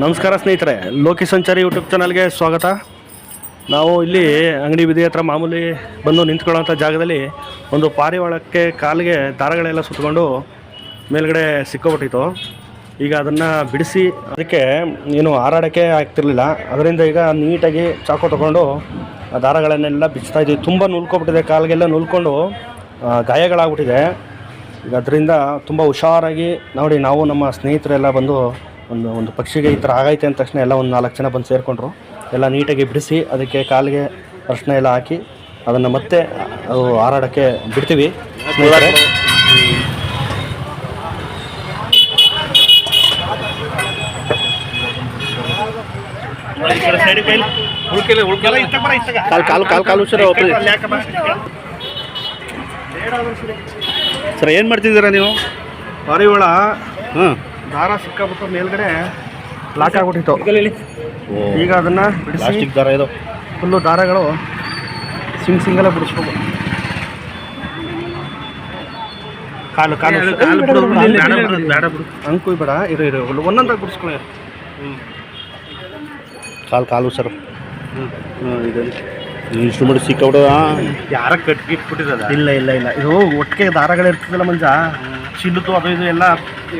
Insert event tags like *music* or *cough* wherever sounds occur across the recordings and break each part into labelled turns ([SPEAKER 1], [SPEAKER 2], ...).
[SPEAKER 1] ನಮಸ್ಕಾರ ಸ್ನೇಹಿತರೆ, ಲೋಕಿ ಸಂಚಾರಿ ಯೂಟ್ಯೂಬ್ ಚಾನಲ್ಗೆ ಸ್ವಾಗತ. ನಾವು ಇಲ್ಲಿ ಅಂಗಡಿ ಬೀದಿ ಹತ್ರ ಮಾಮೂಲಿ ಬಂದು ನಿಂತ್ಕೊಳ್ಳೋಂಥ ಜಾಗದಲ್ಲಿ ಒಂದು ಪಾರಿವಾಳಕ್ಕೆ ಕಾಲಿಗೆ ದಾರಗಳೆಲ್ಲ ಸುತ್ತಕೊಂಡು ಮೇಲ್ಗಡೆ ಸಿಕ್ಕೋಬಿಟ್ಟಿತ್ತು. ಈಗ ಅದನ್ನು ಬಿಡಿಸಿ ಅದಕ್ಕೆ ಏನು ಹಾರಾಡೋಕ್ಕೆ ಆಗ್ತಿರ್ಲಿಲ್ಲ. ಅದರಿಂದ ಈಗ ನೀಟಾಗಿ ಚಾಕು ತೊಗೊಂಡು ಆ ದಾರಗಳನ್ನೆಲ್ಲ ಬಿಚ್ತಾ ಇದ್ದೀವಿ. ತುಂಬ ನುಲ್ಕೊಬಿಟ್ಟಿದೆ, ಕಾಲಿಗೆಲ್ಲ ನುಲ್ಕೊಂಡು ಗಾಯಗಳಾಗ್ಬಿಟ್ಟಿದೆ. ಈಗ ಅದರಿಂದ ತುಂಬ ಹುಷಾರಾಗಿ ನೋಡಿ, ನಾವು ನಮ್ಮ ಸ್ನೇಹಿತರೆಲ್ಲ ಬಂದು ಒಂದು ಒಂದು ಪಕ್ಷಿಗೆ ಈ ಥರ ಆಗೈತೆ ಅಂದ ತಕ್ಷಣ ಎಲ್ಲ ಒಂದು ನಾಲ್ಕು ಜನ ಬಂದು ಸೇರಿಕೊಂಡ್ರು. ಎಲ್ಲ ನೀಟಾಗಿ ಬಿಡಿಸಿ ಅದಕ್ಕೆ ಕಾಲಿಗೆ ಅರ್ಶಿನ ಎಲ್ಲ ಹಾಕಿ ಅದನ್ನು ಮತ್ತೆ ಅದು ಹಾರಾಡೋಕ್ಕೆ ಬಿಡ್ತೀವಿ. ಕಾಲು ಕಾಲು ಕಾಲು ಕಾಲು ಸರ್ ಸರ್ ಏನು ಮಾಡ್ತಿದ್ದೀರಾ ನೀವು? ಪಾರಿವಾಳ. ಹಾಂ ದಾರ ಸಿಕ್ಕಾಬಿಟ್ಟು ಮೇಲ್ಗಡೆ ಲಾಕ್ ಆಗ್ಬಿಟ್ಟಿತ್ತು. ಈಗ ಅದನ್ನು ಬಿಡಿಸಿ
[SPEAKER 2] ದಾರ ಇದು.
[SPEAKER 1] ಫುಲ್ಲು ದಾರಗಳು ಸಿಂಗ್ ಸಿಂಗಲ್ಲ ಬಿಡಿಸ್ಬೇಕು. ಕಾಲು ಕಾಲು. ಹಂಗೆ ಕುಯ್ಬೇಡ ಇರು ಇರು. ಒಂದೊಂದಾಗ ಬಿಡಿಸ್ಕೊಳ್ಳಿ.
[SPEAKER 2] ಕಾಲು ಕಾಲು ಸರ್. ಇದು ಇಷ್ಟು ಮಾಡಿ ಸಿಕ್ಕಾಬಿಡದ
[SPEAKER 1] ಯಾರ ಕಟ್ಗಿಟ್ಬಿಟ್ಟಿರದ ಇಲ್ಲ ಇಲ್ಲ ಇಲ್ಲ. ಇದು ಒಟ್ಟಿಗೆ ದಾರಗಳು ಇರ್ತದಲ್ಲ ಮಂಜ. ಚಿಲ್ಲುದು ಅದು ಇದು ಎಲ್ಲ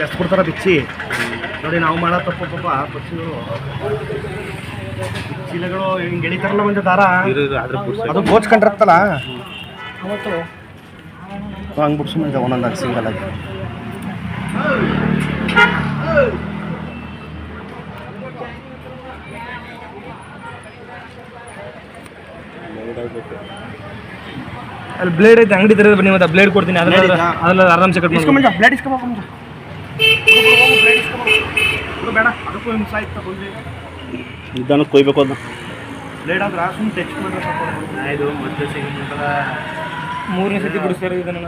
[SPEAKER 1] ಎಷ್ಟು ಕೊಡ್ತಾರೆ ಬಿಚ್ಚಿ. ನೋಡಿ ನಾವು ಮಾಡೋ ತಪ್ಪು ಪಾಪ ಪಕ್ಷಿಗಳು. ಚೀಲಗಳು ಹಿಂಗೆ ಎಳಿತಾರಲ್ಲ ಒಂದು ದಾರ? ಅದು ಗೋಚ್ಕೊಂಡಿರತ್ತಲ್ಲ ಅವತ್ತು ಹಂಗೆ ಬಿಡ್ಸ್ಕೊಂಡಿದ್ದೆ ಒಂದೊಂದಾಗಿ ಸಿಂಗಲ್ ಆಗಿ.
[SPEAKER 3] ಅಲ್ಲಿ ಬ್ಲೇಡ್ ಐತೆ ಅಂಗಡಿ ತೆರೆದು ಬನ್ನಿ ಮತ್ತೆ ಬ್ಲೇಡ್ ಕೊಡ್ತೀನಿ.
[SPEAKER 1] ಅದ್ರಲ್ಲಿ?
[SPEAKER 3] ಅದನ್ನ ಆರಾಮ್ಸೆ ಕಟ್
[SPEAKER 1] ಇಸ್ಕೊ
[SPEAKER 3] ಮಾಡಿ
[SPEAKER 1] ಬ್ಲೇಡ್ ಬ್ಲೇಡ್ ಬೇಡ ಅದಕ್ಕೂ ಹಿಂಸೆ ಆಯ್ತು ಬಂದು
[SPEAKER 2] ನಿಧಾನಕ್ಕೆ ಕೊಯ್ಬೇಕು ಅದು
[SPEAKER 1] ಬ್ಲೇಡ್ ಆದ್ರೆ ಸುಮ್ಮನೆ ಟೆಕ್ಸ್ಟ್ ಮಾಡಿದ್ರೆ ಸಾಕು.
[SPEAKER 3] ಇದು ಮತ್ತೆ ಮೂರನೇ ಸತಿ ಬಿಡಿಸ್ತಾರೆ ಇದನ್ನ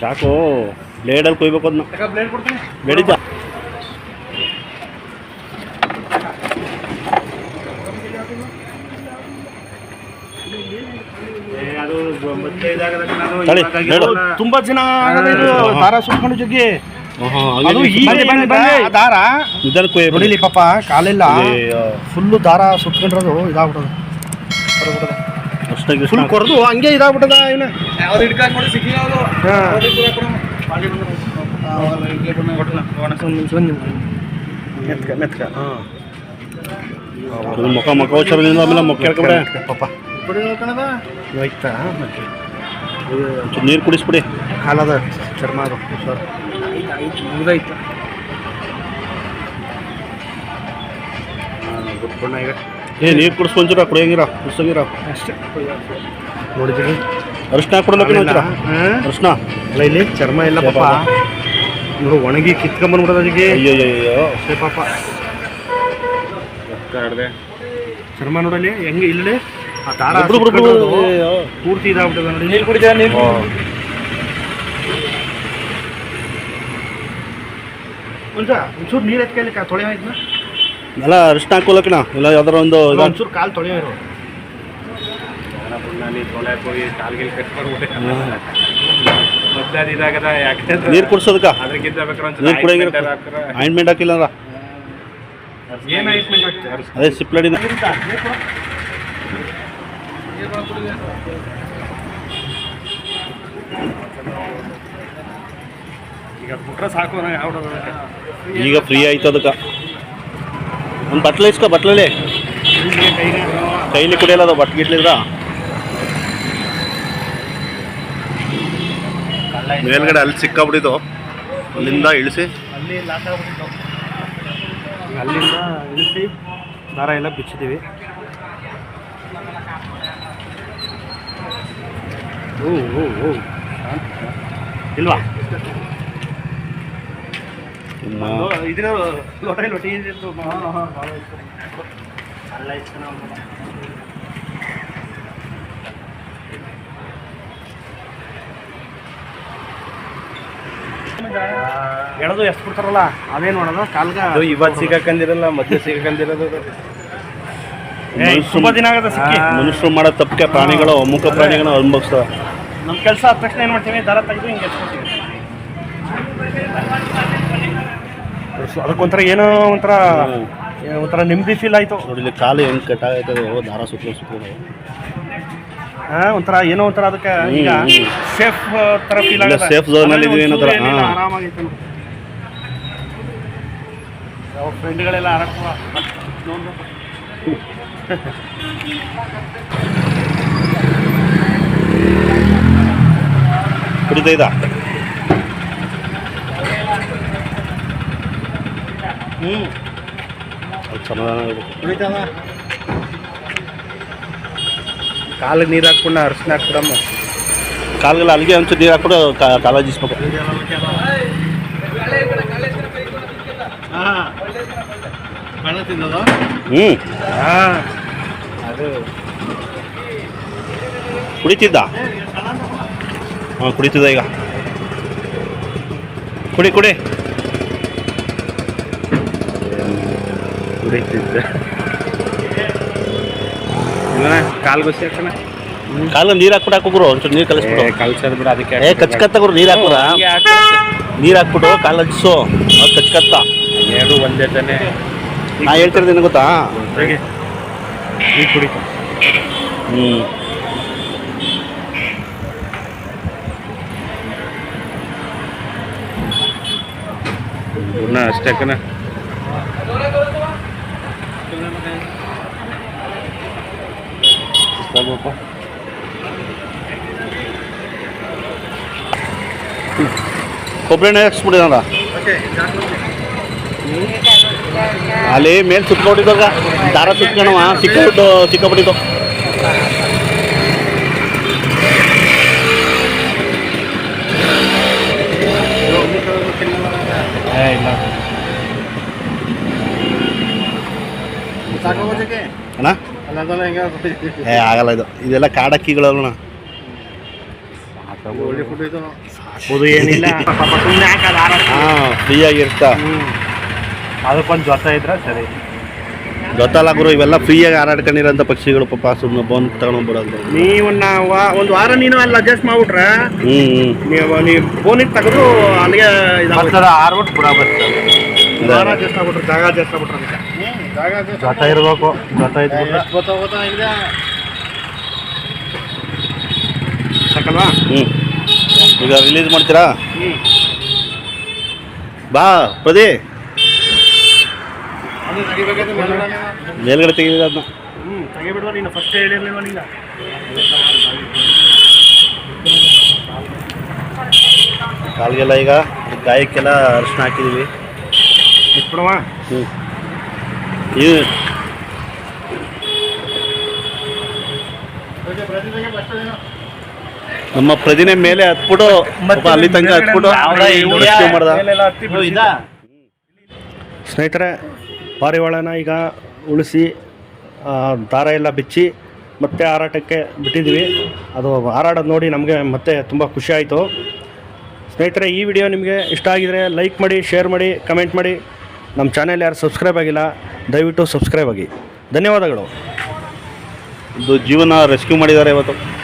[SPEAKER 2] ಚಾಕು. ಬ್ಲೇಡಲ್ಲಿ ಕೊಯ್ಬೇಕು ಅದನ್ನ.
[SPEAKER 1] ಬ್ಲೇಡ್ ಕೊಡ್ತೀನಿ?
[SPEAKER 2] ಬೆಳಿತ ತಳಿ.
[SPEAKER 1] ತುಂಬಾ ಜನ ದಾರ ಸುಟ್ಕೊಂಡು ಜಗ್ಗಿ. ದಾರ. ನೋಡಿಲಿ ಪಾಪ ಕಾಲೆಲ್ಲ. ಫುಲ್ಲು ದಾರ ಸುಟ್ಕೊಂಡಿರೋದು ಇದಾಗ್ಬಿಟ್ಟದ.
[SPEAKER 2] ಅಷ್ಟಾಗಿ
[SPEAKER 1] ಫುಲ್ ಕೊರೆದು ಹಂಗೆ ಇದಾಗ್ಬಿಟ್ಟದ ಇವನ.
[SPEAKER 3] ಯಾವುದು
[SPEAKER 1] ಮೆತ್ಕ ಹಾಂ
[SPEAKER 2] ಮುಖ ಮುಖ ಹುಷಾರಿಂದ ಆಮೇಲೆ ಮುಖ ಕೇಳ್ಕೊಬೇಡ
[SPEAKER 1] ಪಾಪ ಹೋಯ್ತಾ
[SPEAKER 2] ನೀರು ಕುಡಿಸ್ಬಿಡಿ.
[SPEAKER 1] ಕಾಲದ ಚರ್ಮ ಅದು ಸರ್.
[SPEAKER 3] ಮುಗ್ದಾಯ್ತು
[SPEAKER 1] ಗುಟ್ಕೊಂಡ ಈಗ
[SPEAKER 2] ಏ ನೀರು ಕುಡಿಸ್ಕೊಂತೀರ ಕುಡಿಯಂಗಿರ ಕುಡಿಸಂಗಿರ.
[SPEAKER 1] ಅಷ್ಟೇ. ನೋಡಿದ್ದೀವಿ
[SPEAKER 2] ಅರಿಶಿನ ಕೊಡಲಕ್ಕ ಅರಿಶಿನ?
[SPEAKER 1] ಅಲ್ಲ ಇಲ್ಲಿ ಚರ್ಮ ಇಲ್ಲ ಪಾಪ. ಇವರು ಒಣಗಿ ಕಿತ್ಕೊಂಡ್ಬಂದ್ಬಿಡೋದು ಅದಕ್ಕೆ
[SPEAKER 2] ಅಯ್ಯೋ ಅಯ್ಯೋ
[SPEAKER 1] ಪಾಪ. ಚರ್ಮ ನೋಡಲಿ ಹೆಂಗೆ ಇಲ್ಲಿ? ಆ ದಾರ. ಪೂರ್ತಿ ಇದಾಗ್ಬಿಟ್ಟದ ನೋಡಿ.
[SPEAKER 3] ನೀರು ಕುಡಿದ ನೀರು.
[SPEAKER 1] ಒಂಚೂರ ನೀರು ಎತ್ಕೊಳ್ಳಿಕ್ಕೆ ತೊಳೆಯೋ ಇದನ್ನ.
[SPEAKER 2] ಎಲ್ಲ ಅರಿಶಿನ ಹಾಕೋಲಕ್ಕಣ ಇಲ್ಲ ಯಾವ್ದಾರ ಒಂದು
[SPEAKER 1] ಒಂಚೂರು ಕಾಲು ತೊಳೆಯೋ ಇರು.
[SPEAKER 2] ನೀರು ಕುಡ್ಸೋದಕ್ಕ? ನೀರು ಕುಡಿಯಂಗಿಲ್ಲ. ಆಯಿಂಟ್ಮೆಂಟ್ ಹಾಕಿಲ್ಲ ಅಂದ್ರ?
[SPEAKER 1] ಏನು ಐಟ್ಮೆಂಟ್ ಹಾಕ್ತಾರೆ?
[SPEAKER 2] ಅದೇ ಸಿಪ್ಲಡಿನ.
[SPEAKER 1] ಈಗ ಬಿಟ್ರೆ ಸಾಕು ಯಾವ
[SPEAKER 2] ಈಗ ಫ್ರೀ ಆಯ್ತು ಅದಕ್ಕೆ. ಒಂದು ಬಟ್ಲೆ ಇಸ್ಕೊ ಬಟ್ಲಲ್ಲಿ. ಕೈಲಿ ಕುಡಿಯಲ್ಲ ಅದು ಮೇಲ್ಗಡೆ ಅಲ್ಲಿ ಸಿಕ್ಕಾಬಿಟ್ಟಿದ್ದು. ಅಲ್ಲಿಂದ ಇಳಿಸಿ.
[SPEAKER 1] ಅಲ್ಲಿ ಲಾಕ್ ಆಗ್ಬಿಟ್ಟಿತ್ತು ಅಲ್ಲಿಂದ ಇಳಿಸಿ ದಾರ ಎಲ್ಲ ಬಿಚ್ಚಿದ್ದೀವಿ. ಓ ಓ ಓ ಇಲ್ವಾ? ಇದ್ರ ಲೋಟ ಲೊಟಿ ಅಲ್ಲ ಇತ್ತು ಎಳೆದು ಎಷ್ಟು ಬಿಡ್ತಾರಲ್ಲ ಅದೇ ನೋಡೋದು ಕಾಲ್ಗ
[SPEAKER 3] ಇವತ್ತು ಸಿಗಕಂದಿರಲ್ಲ ಮತ್ತೆ ಸಿಗಕಂದಿರೋದು
[SPEAKER 1] ಶುಭ ದಿನ ಆಗದ ಸಿಕ್ಕಿ.
[SPEAKER 2] ಮನುಷ್ಯರು ಮಾಡೋ ತಪ್ಪಿಗೆ ಪ್ರಾಣಿಗಳು ಮೂಕ ಪ್ರಾಣಿಗಳು ಅನುಭವಿಸ್ತವೆ
[SPEAKER 1] ನಮ್ಮ ಕೆಲಸ ಆದ ತಕ್ಷಣ ಏನು ಮಾಡ್ತೀವಿ ದಾರ ತೆಗೆದು ಹಿಂಗೆ ಎತ್ಕೊಳ್ತೀವಿ ಸೊ ಅದಕ್ಕೊಂಥರ ಏನೋ ಒಂಥರ
[SPEAKER 2] ಹ್ಮ್.
[SPEAKER 1] ಏನೋ ಒಂಥರ ನೆಮ್ಮದಿ ಫೀಲ್ ಆಯಿತು.
[SPEAKER 2] ನೋಡಿ ಇಲ್ಲಿ ಕಾಲು ಹೆಂಗೆ ಕಟ್ಟಾಗೈತದೆ ಓ ದಾರ ಸುತ್ತ ಸುತ್ತಲೂ
[SPEAKER 1] ಹಾಂ ಒಂಥರ ಏನೋ ಒಂಥರ ಅದಕ್ಕೆ ಈಗ. ಸೇಫ್ ಥರ ಫೀಲ್
[SPEAKER 2] ಆಗಿದೆ
[SPEAKER 1] ಆಗುತ್ತೆ
[SPEAKER 2] ಝೋನ್ ಅಲ್ಲಿ ಇದೀವಿ ಏನೋ ತರ ಹಾ.
[SPEAKER 1] ಆರಾಮಾಗಿತ್ತು ಯಾವ ಫ್ರೆಂಡ್ಗಳೆಲ್ಲ ಆರಾಡ್ತವ
[SPEAKER 2] ಕುಡಿತಾ ಇದ್ದ
[SPEAKER 1] ಹ್ಞೂ
[SPEAKER 2] ಸಮಾಧಾನ ಇರುತ್ತೆ.
[SPEAKER 1] ಕಾಲಿಗೆ ನೀರು ಹಾಕ್ಕೊಂಡು ಅರ್ಶಿನ ಹಾಕ್ಬಿಡಮ್ಮ
[SPEAKER 2] ಕಾಲ್ಗೆಲ್ಲ ಅಲ್ಲಿಗೆ ಒಂಚೂರು ನೀರು ಹಾಕ್ಬಿಟ್ಟು ಕಾ- ಕಾಳಜಿಸ್ಬೇಕು ಹ್ಞೂ
[SPEAKER 1] ಹಾಂ ಅದು
[SPEAKER 2] ಕುಡಿತಿದ್ದ ಹಾಂ ಕುಡಿತಿದ್ದ ಈಗ ಕುಡಿ ಕುಡಿ
[SPEAKER 1] ಕುಡಿತಿದ್ದೆ ಕಾಲು ನೀರ್ ಹಾಕೋಣ
[SPEAKER 2] ಕಾಲ ನೀರು ಹಾಕ್ಬಿಟ್ಟು ಹಾಕೋಗ್ರು ಒಂಚೂರು ನೀರು ಕಲಿಸ್ಬಿಟ್ಟು
[SPEAKER 1] ಕಲ್ಸೋದು ಬಿಡ ಅದಕ್ಕೆ
[SPEAKER 2] ಏ ಕಚ್ಕತ್ತಗ್ರು ನೀರು ಹಾಕೋರ ನೀರು ಹಾಕ್ಬಿಟ್ಟು ಕಾಲು ಹಚ್ಚಿಸು ಅದು ಕಚ್ಕತ್ತ.
[SPEAKER 1] ಎರಡು ಒಂದೇ ತಾನೆ.
[SPEAKER 2] ನಾ ಹೇಳ್ತಿರೋದೇನು ಗೊತ್ತಾ?
[SPEAKER 1] ಈಗ ಕುಡಿ.
[SPEAKER 2] ಹ್ಞೂ
[SPEAKER 1] ಅಷ್ಟೇ ಕಣ.
[SPEAKER 2] ಕೊಬ್ಬರಿ ಎಣ್ಣೆ ಹಾಕ್ಸ್ಬಿಡಿದ ಅಲ್ಲಿ ಮೇಲೆ ಸುತ್ಕೊಂಡಿದ್ದಾಗ ದಾರ ಸುತ್ಕೊಳವ ಸಿಕ್ಕಾಬಿಟ್ಟು ಸಿಕ್ಕಾಬಿಟ್ಟಿದ್ದು
[SPEAKER 1] ಇಲ್ಲ.
[SPEAKER 2] ಅಣ್ಣ? ಏ ಆಗಲ್ಲ ಇದು. ಇದೆಲ್ಲ ಕಾಡಕ್ಕಿಗಳಲ್ಲ *laughs*
[SPEAKER 1] ಅದು ಏನಿಲ್ಲ. ಪಾಪ ಸುಮ್ಮನೆ ಹಾಕಲ್ಲ
[SPEAKER 2] ಹಾಂ ಫ್ರೀಯಾಗಿರ್ತಾ.
[SPEAKER 1] ಅದಕ್ಕೊಂದು ಜೊತೆ ಇದ್ರೆ ಸರಿ.
[SPEAKER 2] ಗೊತ್ತಲ್ಲ ಗುರು ಇವೆಲ್ಲ ಫ್ರೀಯಾಗಿ ಹಾರಾಡ್ಕೊಂಡಿರೋಂಥ ಪಕ್ಷಿಗಳು ಪಾಪ ಸುಮ್ಮನೆ ಬಂದು ತಗೊಂಡು ಬರೋದು
[SPEAKER 1] ನೀವು ವಾ- ಒಂದು ವಾರ ನೀನು ಅಲ್ಲಿ ಅಡ್ಜಸ್ಟ್ ಮಾಡ್ಬಿಟ್ರೆ ನೀವು ನೀವು ಫೋನಿಗೆ ತೆಗೆದು ಅಲ್ಲಿಗೆ ಆರ್ಬಿಟ್ಟು ವಾರ ಅಡ್ಜಸ್ಟ್ ಆಗ್ಬಿಟ್ರೆ ಜಾಗ ಅಡ್ಜಸ್ಟ್ ಆಗ್ಬಿಟ್ರೆ ಜೊತೆ ಇರಬೇಕು ಜೊತೆ ಸಾಕಲ್ವಾ?
[SPEAKER 2] ಹ್ಞೂ ಈಗ ರಿಲೀಸ್ ಮಾಡ್ತೀರಾ?
[SPEAKER 1] ಹ್ಞೂ
[SPEAKER 2] ಬಾ ಪ್ರದಿ ಮೇಲ್ಗಡೆ ತೆಗಿಲಿಲ್ಲ ಅದನ್ನ.
[SPEAKER 1] ಹ್ಞೂ ತೆಗಿಬಿಡ್ವಾ ನೀನು ಫಸ್ಟ್ ಹೇಳಿರ್ಲಿಲ್ವ ನೀನು?
[SPEAKER 2] ಕಾಲಿಗೆಲ್ಲ ಈಗ ಗಾಯಕ್ಕೆಲ್ಲ ಅರ್ಶನ ಹಾಕಿದೀವಿ.
[SPEAKER 1] ಇಟ್ಬಿಡವಾ?
[SPEAKER 2] ಹ್ಞೂ ಇದು ನಮ್ಮ ಪ್ರತಿನೆ ಮೇಲೆ ಹತ್ಬಿಟ್ಟು ಅಲ್ಲಿ ತಂಗ ಹತ್ಬಿಟ್ಟು
[SPEAKER 1] ಸ್ನೇಹಿತರೆ ಪಾರಿವಾಳನ ಈಗ ಉಳಿಸಿ ಆ, ದಾರ ಎಲ್ಲ ಬಿಚ್ಚಿ ಮತ್ತೆ ಹಾರಾಟಕ್ಕೆ ಬಿಟ್ಟಿದ್ವಿ ಅದು ಹಾರಾಡೋದು ನೋಡಿ ನಮಗೆ ಮತ್ತೆ ತುಂಬ ಖುಷಿ ಆಯಿತು. ಸ್ನೇಹಿತರೆ ಈ ವಿಡಿಯೋ ನಿಮಗೆ ಇಷ್ಟ ಆಗಿದರೆ ಲೈಕ್ ಮಾಡಿ ಶೇರ್ ಮಾಡಿ ಕಮೆಂಟ್ ಮಾಡಿ. ನಮ್ಮ ಚಾನೆಲ್ ಯಾರು ಸಬ್ಸ್ಕ್ರೈಬ್ ಆಗಿಲ್ಲ ದಯವಿಟ್ಟು ಸಬ್ಸ್ಕ್ರೈಬ್ ಆಗಿ. ಧನ್ಯವಾದಗಳು.
[SPEAKER 2] ಇದು ಜೀವನ ರೆಸ್ಕ್ಯೂ ಮಾಡಿದ್ದಾರೆ ಇವತ್ತು.